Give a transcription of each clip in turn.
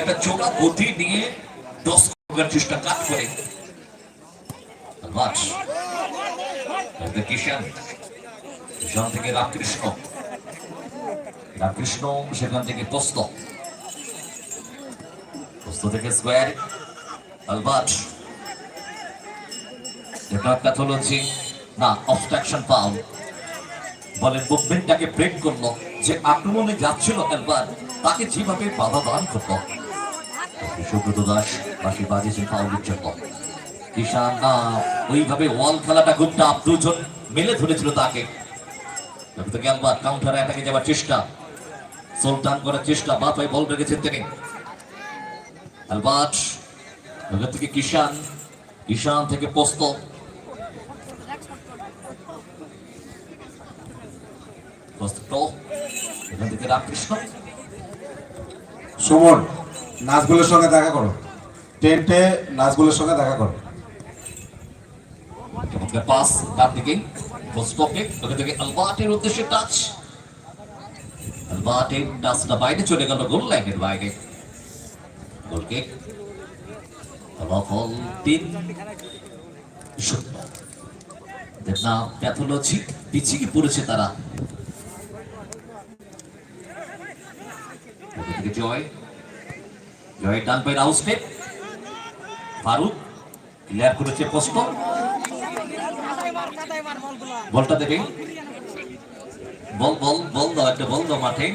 একটা চোখা গতি নিয়ে দশ করার চেষ্টা কাজ করে। কিষান কিষান থেকে রামকৃষ্ণ। রামকৃষ্ণ সেখান থেকে থেকে স্কোয়ার এটা প্যাথোলজি না অবস্ট্রাকশন পাও বলে মুভমেন্টটাকে ব্রেক করল। যে আক্রমণে যাচ্ছিল একবার তাকে যেভাবে বাধা দান করল। সুব্রত দাস বাকি বাজিয়েছেন ফাউলের জন্য। কিষান না ওইভাবে ওয়াল খেলাটা খুব টাপ দুজন মেলে ধরেছিল তাকে। গেলবার অ্যাটাকে যাওয়ার চেষ্টা। সুলতান করার চেষ্টা বল রেখেছেন তিনি। ওখান থেকে কিষান থেকে পোস্ত। পোস্ত, এখান থেকে রামকৃষ্ণ। সুমন। নাচগুলোর সঙ্গে দেখা করো। টেন্টে নাচগুলোর সঙ্গে দেখা করো। পাস ডান দিকে পোস্টকে ওখান থেকে আলবাটের উদ্দেশ্যে টাচ। আলবাটের টাচটা বাইরে চলে গেল গোল লাইনের বাইরে। গোল কিক ফলাফল তিন। শূন্য। দেখনা প্যাথোলজি পিছিয়ে পড়েছে তারা। জয়। জয় ডান পায়ের আউট স্টেপ ফারুক ক্লিয়ার করেছে পোস্ট বলটা দেবে। বল বল বল দাও, একটা বল দাও মাঠে।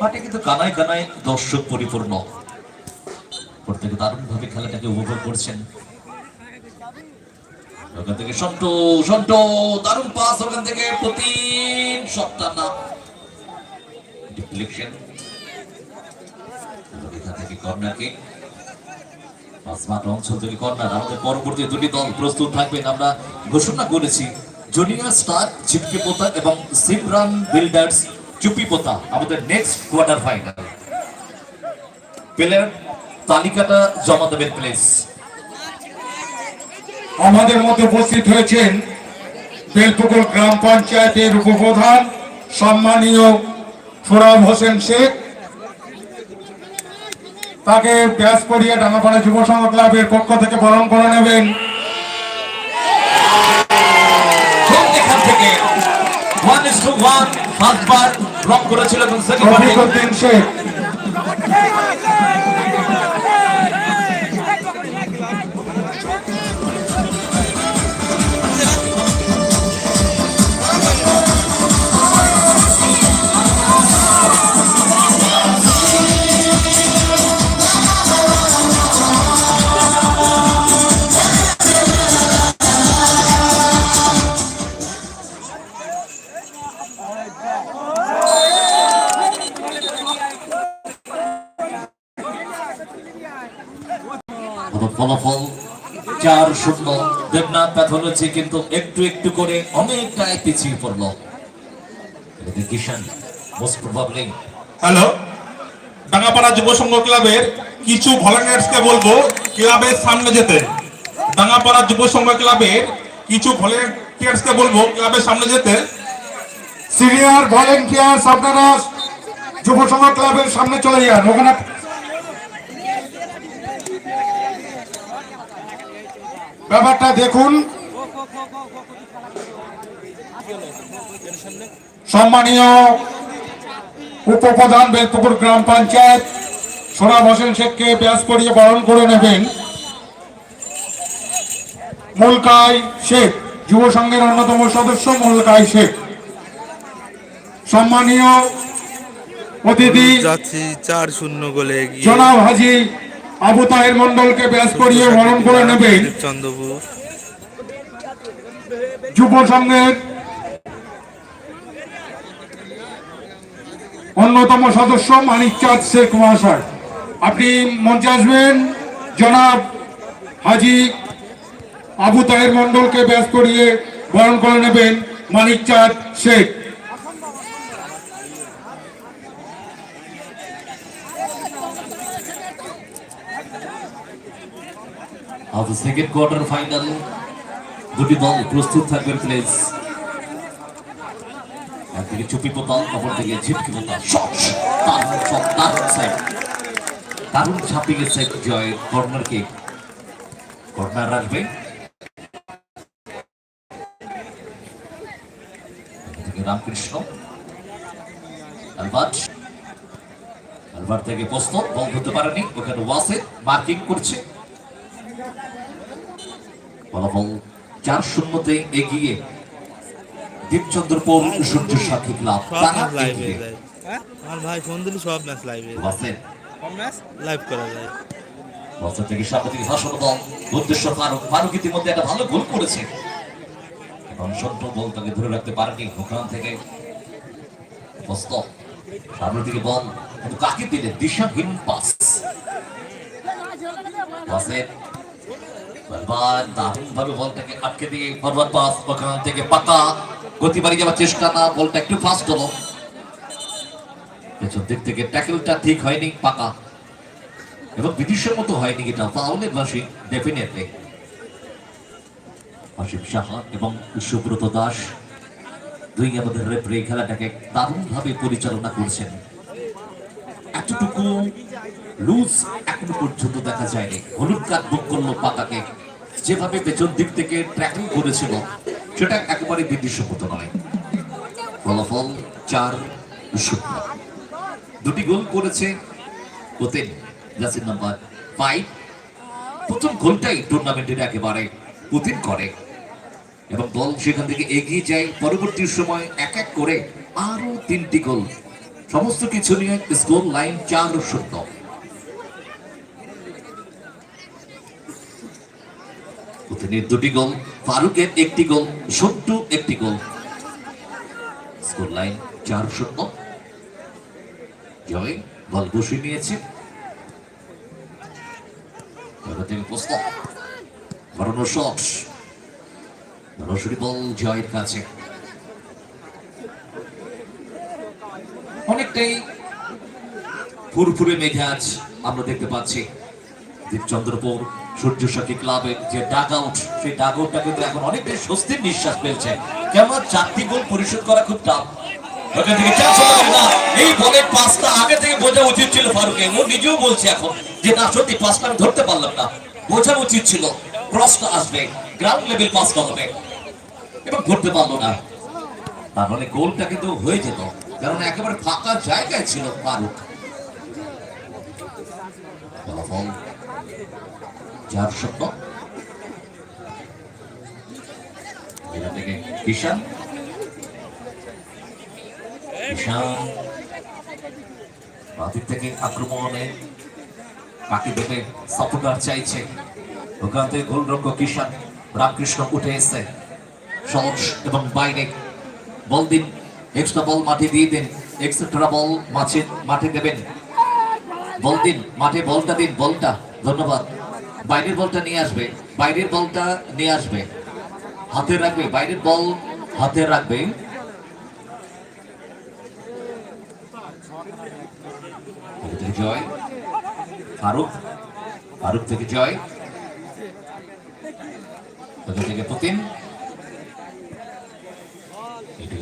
মাঠে কিন্তু কানায় কানায় দর্শক পরিপূর্ণ। প্রত্যেকে দারুণ ভাবে খেলাটাকে উপভোগ করছেন। ওখান থেকে সন্ট সন্ট দারুণ পাস ওখান থেকে প্রতিম শটটা না। ডিফ্লেকশন কর্নার কিক অঞ্চল থেকে আমাদের পরবর্তী দুটি দল প্রস্তুত থাকবেন। আমরা ঘোষণা করেছি স্টার পোতা এবং সিমরান বিল্ডার্স চুপি পোতা, আমাদের নেক্সট কোয়ার্টার ফাইনাল প্লেয়ার তালিকাটা জমা দেবেন প্লিজ আমাদের মধ্যে উপস্থিত হয়েছেন বেলপুকুর গ্রাম পঞ্চায়েতের উপপ্রধান, সম্মানীয় ফোরাম হোসেন শেখ তাকে ব্যাস করিয়ে ডাঙ্গাপাড়া যুব সংঘ ক্লাবের পক্ষ থেকে বরণ করে নেবেন। ওয়ান ইস টু ওয়ান পাঁচবার ব্লক করেছিল এবং সেকেন্ড রফিক উদ্দিন ফলাফল। চার শূন্য। দেবনাথ প্যাথোলজি কিন্তু একটু একটু করে অনেকটাই পিছিয়ে পড়ল। Kishan most probably hello Dangapara Yuba Sangha ক্লাবের কিছু ভলেন্টিয়ার্সকে বলব, ক্লাবের সামনে যেতে। ডাঙ্গাপাড়া যুব সংঘ ক্লাবের কিছু ভলেন্টিয়ার্সকে বলব, ক্লাবের সামনে যেতে। সিনিয়র ভলেন্টিয়ার্স, আপনারা যুব সংঘ ক্লাবের সামনে চলে যান। ওখানে ব্যাপারটা দেখুন। সম্মানীয় উপপ্রধান বেলপুকুর গ্রাম পঞ্চায়েত সোনাব হোসেন শেখকে ব্যাস করিয়ে বরণ করে নেবেন। মুলকাই শেখ যুব সংঘের অন্যতম সদস্য মুলকাই শেখ। সম্মানীয় অতিথি যাচ্ছি চার শূন্য গোলে জনাব হাজি আবু তাহের মন্ডলকে ব্যাস করিয়ে বরণ করে নেবেন চন্দ্রপুর। যুব সংঘের অন্যতম সদস্য মানিক চাঁদ শেখ মহাশয়। আপনি মঞ্চে আসবেন। জনাব হাজি আবু তাহের মন্ডলকে ব্যাস করিয়ে বরণ করে নেবেন Manik Chand Sheikh. Of second quarter final দুটি দল প্রস্তুত থাকবেন প্লেস একদিকে চুপি পোতাল অপর দিকে ঝিটকি পোতাল দারুণ ছাপিয়ে গেছে জয় কর্নার কিক কর্নার আসবে। রামকৃষ্ণ। আলবার থেকে প্রস্তুত, বল হতে পারেনি। ওখানে ওয়াসে মার্কিং করছে। ফলাফল চার শূন্যতে এগিয়ে দীপচন্দ্রপুর সূর্য সাথী ক্লাব সব তারা ম্যাচ লাইভে এগিয়ে। যায়। আমার ভাই ফোন দিলে সব ম্যাচ লাইভে করা যায়। বছর থেকে সামনে থেকে ভাষণ দল উদ্দেশ্য ফারুক। ফারুক ইতিমধ্যে একটা ভালো গোল করেছে। এবং সত্য বল তাকে ধরে রাখতে পারেনি। ওখান থেকে বস্ত সামনের দিকে বল কিন্তু কাকে দিলে দিশাহীন পাস। পাসে বারবার দারুণ বলটাকে আটকে দিয়ে ফরওয়ার্ড পাস ওখান থেকে পাকা গতি বাড়িয়ে যাওয়ার চেষ্টা না, বলটা একটু ফাস্ট হলো। পেছন দিক থেকে ট্যাকেলটা ঠিক হয়নি, পাকা। এবং বিদেশের মতো হয়নি এটা ফাউলের বাসী ডেফিনেটলি অসীম সাহা এবং সুব্রত দাস দুই আমাদের রেফারি খেলাটাকে দারুণভাবে পরিচালনা করছেন। এতটুকু লুজ এখনও পর্যন্ত দেখা যায়নি। হলুদ কার্ড বুক করল পাকাকে। যেভাবে পেছন দিক থেকে ট্র্যাকিং করেছিল, সেটা একেবারে বিদেশমতো নয়। ফলাফল চার, শূন্য। দুটি গোল করেছে ওতেন জাসির নাম্বার ফাইভ প্রথম গোলটাই টুর্নামেন্টের একেবারে পুতিন করে। এবং দল সেখান থেকে এগিয়ে যায়। পরবর্তী সময় এক এক করে আরও তিনটি গোল। সমস্ত কিছু নিয়ে স্কোর লাইন চার, শূন্য। পুতিনের দুটি গোল, ফারুকের একটি গোল, সন্টু একটি গোল। স্কোর লাইন চার শূন্য। জয় বল বসিয়ে নিয়েছে বল জয়ের কাছে। অনেকটাই ফুরফুরে আমরা দেখতে পাচ্ছি। দীপচন্দ্রপুর সূর্য সাথী ক্লাবের যে ডাগ আউট সেই ডাগ আউটটা কিন্তু এখন অনেকটাই স্বস্তির নিঃশ্বাস ফেলছে। কেমন চারটি গোল পরিশোধ করা খুব টাফ। ওখান। এই বলের পাঁচটা আগে থেকে বোঝা উচিত ছিল ফারুকে। ও নিজেও বলছে এখন যে না, সত্যি পাঁচটা আমি ধরতে পারলাম না। বোঝা উচিত ছিল। ক্রসটা আসবে। গ্রাউন্ড লেভেল পাসটা হবে। এবং ধরতে পারল না। তাহলে গোলটা কিন্তু হয়ে যেত। কারণ একেবারে ফাঁকা জায়গায় ছিল ফারুক। চার শূন্য এটা থেকে কিষান কিষান বাদিক থেকে আক্রমণে কাকে দেবে সাপোর্টার চাইছে। ওখান থেকে গোলরক্ষক কিষান রামকৃষ্ণ উঠে এসে সহজ এবং বাইরে বল দিন। এক্সট্রা বল মাঠে দিয়ে দিন। এক্সট্রা বল মাঠে মাঠে দেবেন। বল দিন, মাঠে বলটা দিন, বলটা। ধন্যবাদ। বাইরের বলটা নিয়ে আসবে, বাইরের বলটা নিয়ে আসবে। হাতে রাখবে, বাইরের বল হাতে রাখবে। জয়, ফারুক ফারুক থেকে জয়। ওটা থেকে পুতিন?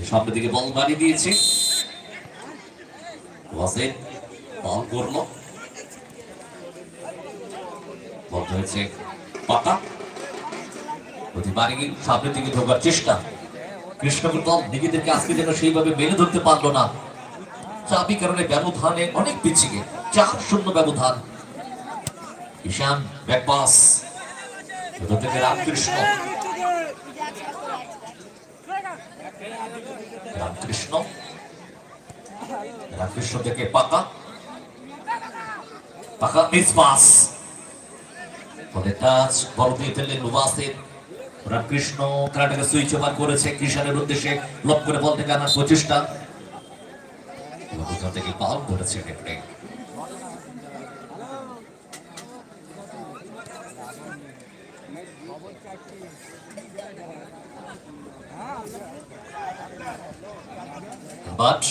সামনের দিকে বল বাড়িয়ে দিয়েছে। বল করল। বল হয়েছে। পাতা? প্রতি বাড়ি সামনের দিকে ঢোকার চেষ্টা। কৃষ্ণপুর দল নিজেদেরকে আজকে যেন সেইভাবে মেনে ধরতে পারল না। চাবি কারণে ব্যবধানে অনেক পিছিয়ে। চার শূন্য ব্যবধান। ঈশান ব্যাকপাস ওটা থেকে রামকৃষ্ণ। রামকৃষ্ণ। রামকৃষ্ণ থেকে পাকা পাকা, মিস পাস। ফলে টাচ বল ফেললেন ওয়াসির রামকৃষ্ণ কারাটাকে সুইচ ওভার করেছে কিষানের উদ্দেশ্যে লক করে বল থেকে আনার প্রচেষ্টা। ওখান থেকে পাল ধরেছে রেফারি বাট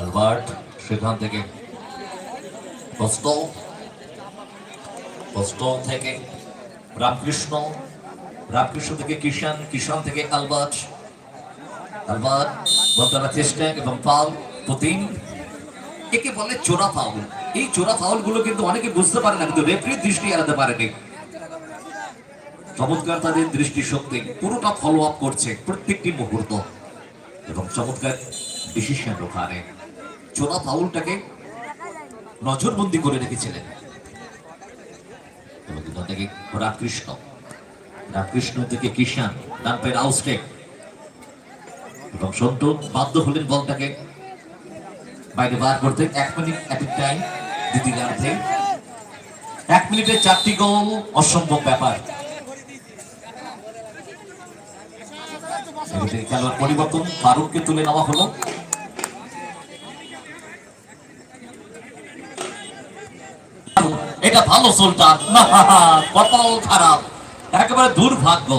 আলবার্ট, সেখান থেকে কষ্ট কষ্ট থেকে রামকৃষ্ণ রামকৃষ্ণ থেকে কিষান কিষান থেকে আলবার্ট আলবার্ট বলতারা চেষ্টা এবং পাল, পুতিন। একে বলে চোরা ফাউল এই চোরা ফাউলগুলো কিন্তু অনেকে বুঝতে পারে না, কিন্তু রেফারির দৃষ্টি এড়াতে পারেনি। চমৎকার তাদের দৃষ্টি শক্তি পুরোটা ফলো আপ করছে প্রত্যেকটি মুহূর্ত। এবং চমৎকার ডিসিশন ওখানে। চোরা ফাউলটাকে নজরবন্দি করে রেখেছিলেন। থেকে রামকৃষ্ণ। রামকৃষ্ণ থেকে কিষান ডান পায়ের আউস্টেক এবং সন্টু বাধ্য হলেন বলটাকে বাইরে বার করতে। এক মিনিট এট টাইম দ্বিতীয়ার্ধে এক মিনিটে চারটি গোল, অসম্ভব ব্যাপার। খেলোয়াড় পরিবর্তন, ফারুককে তুলে নেওয়া হলো। এটা ভালো সুলতান। কপাল খারাপ। একেবারে দুর্ভাগ্য।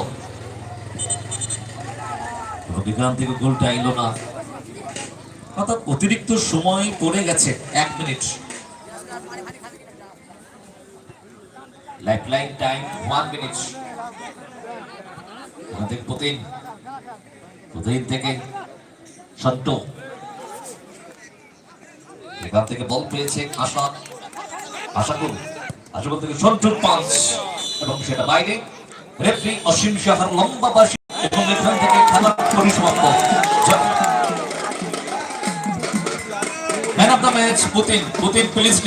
এখান থেকে গোলটা এলো না। অর্থাৎ অতিরিক্ত সময় পড়ে গেছে, এক minute. Life line time one minute আমাদের প্রতিদিন প্রতিদিন থেকে সত্য এখান থেকে বল পেয়েছে আশা। আশা করুন। আশা থেকে সন্টু পাঁচ, এবং সেটা বাইরে। রেফারি অসীম সাহার লম্বা বাসী এবং এখান থেকে খেলা পরিসমাপ্ত man of the match, Putin. Putin please